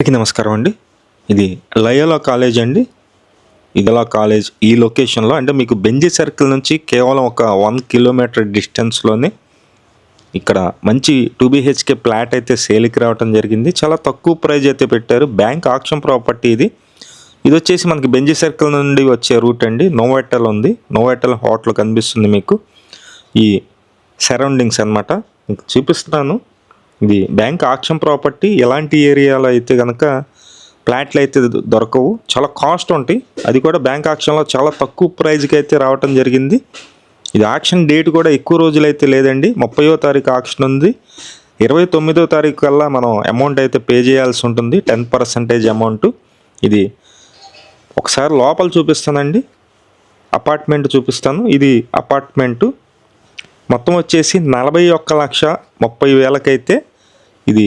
అందరికీ నమస్కారం అండి. ఇది లయోలా కాలేజ్ అండి. ఇదలా కాలేజ్ ఈ లొకేషన్లో అంటే మీకు బెంజీ సర్కిల్ నుంచి కేవలం ఒక వన్ కిలోమీటర్ డిస్టెన్స్లోనే ఇక్కడ మంచి టూ బీహెచ్కే ఫ్లాట్ అయితే సేల్కి రావడం జరిగింది. చాలా తక్కువ ప్రైజ్ అయితే పెట్టారు. బ్యాంక్ ఆక్షన్ ప్రాపర్టీ ఇది. ఇది వచ్చేసి మనకి బెంజీ సర్కిల్ నుండి వచ్చే రూట్ అండి. నోవెటల్ ఉంది. నోవెటల్ హోటల్ కనిపిస్తుంది మీకు. ఈ సరౌండింగ్స్ అన్నమాట. మీకు చూపిస్తున్నాను. ఇది బ్యాంక్ ఆక్షన్ ప్రాపర్టీ ఎలాంటి ఏరియాలో అయితే కనుక ఫ్లాట్లు అయితే దొరకవు. చాలా కాస్ట్ ఉంటాయి. అది కూడా బ్యాంక్ ఆక్షన్లో చాలా తక్కువ ప్రైజ్కి అయితే రావటం జరిగింది. ఇది ఆక్షన్ డేట్ కూడా ఎక్కువ రోజులైతే లేదండి. ముప్పయో తారీఖు ఆక్షన్ ఉంది. ఇరవై తొమ్మిదో తారీఖు కల్లా మనం అమౌంట్ అయితే పే చేయాల్సి ఉంటుంది. Ten percentage amount. ఇది ఒకసారి లోపల చూపిస్తానండి. అపార్ట్మెంట్ చూపిస్తాను. ఇది అపార్ట్మెంటు. మొత్తం వచ్చేసి నలభై ఒక్క లక్ష ముప్పై వేలకైతే ఇది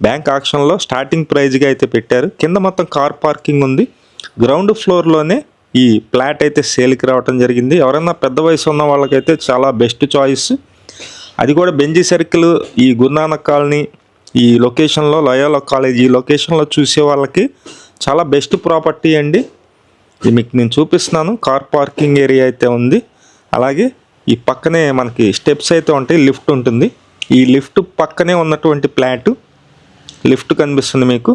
బ్యాంక్ ఆక్షన్లో స్టార్టింగ్ ప్రైజ్గా అయితే పెట్టారు. కింద మొత్తం కార్ పార్కింగ్ ఉంది. గ్రౌండ్ ఫ్లోర్లోనే ఈ ఫ్లాట్ అయితే సేల్కి రావటం జరిగింది. ఎవరైనా పెద్ద వయసు ఉన్న వాళ్ళకైతే చాలా బెస్ట్ చాయిస్. అది కూడా బెంజీ సర్కిల్ ఈ గురునానక్ కాలనీ ఈ లొకేషన్లో లయోలా కాలేజ్ ఈ లొకేషన్లో చూసే వాళ్ళకి చాలా బెస్ట్ ప్రాపర్టీ అండి. ఇది మీకు నేను చూపిస్తున్నాను. కార్ పార్కింగ్ ఏరియా అయితే ఉంది. అలాగే ఈ పక్కనే మనకి స్టెప్స్ అయితే ఉంటాయి లిఫ్ట్ ఉంటుంది. ఈ లిఫ్ట్ పక్కనే ఉన్నటువంటి ప్లాట్ లిఫ్ట్ కనిపిస్తుంది మీకు.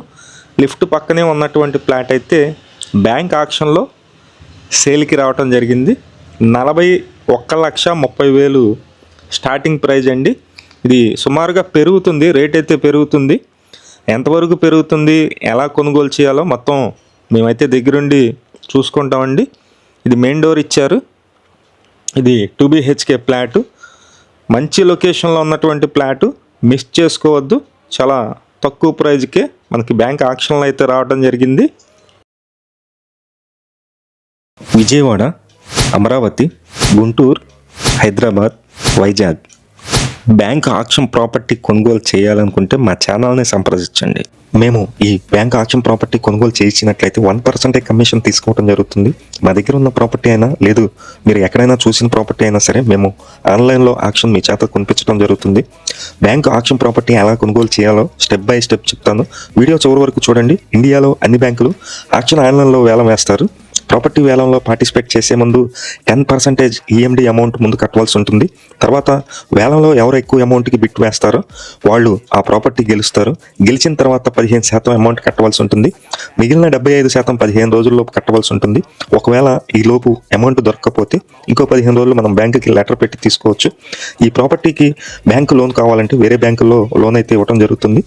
లిఫ్ట్ పక్కనే ఉన్నటువంటి ప్లాట్ అయితే బ్యాంక్ ఆక్షన్లో సేల్కి రావటం జరిగింది. నలభై ఒక్క లక్ష ముప్పై వేలు స్టార్టింగ్ ప్రైజ్ అండి. ఇది సుమారుగా పెరుగుతుంది రేట్ అయితే పెరుగుతుంది. ఎంతవరకు పెరుగుతుంది ఎలా కొనుగోలు చేయాలో మొత్తం మేమైతే దగ్గరుండి చూసుకుంటామండి. ఇది మెయిన్ డోర్ ఇచ్చారు. ఇది టూ బీహెచ్కే ఫ్లాటు మంచి లొకేషన్లో ఉన్నటువంటి ఫ్లాటు మిస్ చేసుకోవద్దు. చాలా తక్కువ ప్రైజ్కే మనకి బ్యాంక్ ఆక్షన్లో అయితే రావడం జరిగింది. Vijayawada Amaravati Guntur Hyderabad Vizag. Bank auction property కొనుగోలు చేయాలనుకుంటే మా ఛానల్ని సంప్రదించండి. మేము ఈ బ్యాంక్ ఆక్షన్ ప్రాపర్టీ కొనుగోలు చేసినట్లయితే వన్ పర్సెంటే కమిషన్ తీసుకోవడం జరుగుతుంది. మా దగ్గర ఉన్న ప్రాపర్టీ అయినా లేదు మీరు ఎక్కడైనా చూసిన ప్రాపర్టీ అయినా సరే మేము ఆన్లైన్లో ఆక్షన్ మీ చేత కొనిపించడం జరుగుతుంది. బ్యాంక్ ఆక్షన్ ప్రాపర్టీ ఎలా కొనుగోలు చేయాలో స్టెప్ బై స్టెప్ చెప్తాను. వీడియో చివరి వరకు చూడండి. ఇండియాలో అన్ని బ్యాంకులు ఆక్షన్ ఆన్లైన్లో వేలం వేస్తారు. ప్రాపర్టీ వేలంలో పార్టిసిపేట్ చేసే ముందు టెన్ పర్సెంటేజ్ ఈఎండి అమౌంట్ ముందు కట్టవలసి ఉంటుంది. తర్వాత వేలంలో ఎవరు ఎక్కువ అమౌంట్కి బిట్ వేస్తారో వాళ్ళు ఆ ప్రాపర్టీ గెలుస్తారు. గెలిచిన తర్వాత పదిహేను శాతం అమౌంట్ కట్టవలసి ఉంటుంది. మిగిలిన డెబ్బై ఐదు శాతం పదిహేను రోజుల్లోపు కట్టవలసి ఉంటుంది. ఒకవేళ ఈ లోపు అమౌంట్ దొరకకపోతే ఇంకో పదిహేను రోజులు మనం బ్యాంకుకి లెటర్ పెట్టి తీసుకోవచ్చు. ఈ ప్రాపర్టీకి బ్యాంకు లోన్ కావాలంటే వేరే బ్యాంకులో లోన్ అయితే ఇవ్వడం జరుగుతుంది.